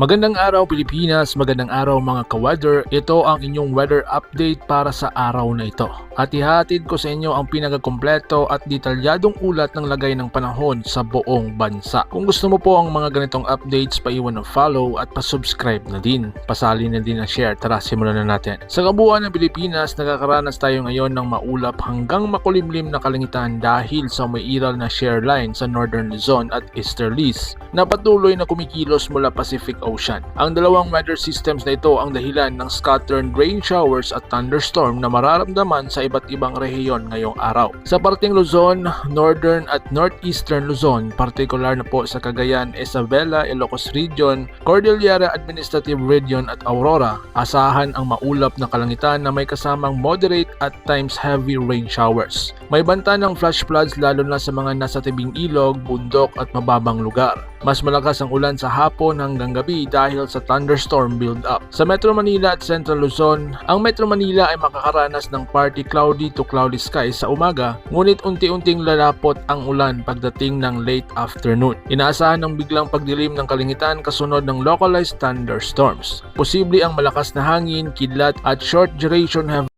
Magandang araw Pilipinas, magandang araw mga ka-weather. Ito ang inyong weather update para sa araw na ito. At ihatid ko sa inyo ang pinakakompleto at detalyadong ulat ng lagay ng panahon sa buong bansa. Kung gusto mo po ang mga ganitong updates, paiwan ng follow at pasubscribe na din. Pasali na din ang share. Tara, simulan na natin. Sa kabuuan ng Pilipinas, nakakaranas tayo ngayon ng maulap hanggang makulimlim na kalangitan dahil sa may iral na shear line sa Northern Luzon at Easterlies na patuloy na kumikilos mula Pacific Ocean. Ang dalawang weather systems na ito ang dahilan ng scattered rain showers at thunderstorm na mararamdaman sa iba't ibang rehiyon ngayong araw. Sa parting Luzon, Northern at Northeastern Luzon, partikular na po sa Cagayan, Isabela, Ilocos Region, Cordillera Administrative Region at Aurora, asahan ang maulap na kalangitan na may kasamang moderate at times heavy rain showers. May banta ng flash floods lalo na sa mga nasa tibing ilog, bundok at mababang lugar. Mas malakas ang ulan sa hapon hanggang gabi dahil sa thunderstorm build-up. Sa Metro Manila at Central Luzon, ang Metro Manila ay makakaranas ng partly cloudy to cloudy skies sa umaga, ngunit unti-unting lalapot ang ulan pagdating ng late afternoon. Inaasahan ng biglang pagdilim ng kalingitan kasunod ng localized thunderstorms. Posible ang malakas na hangin, kidlat at short duration heavy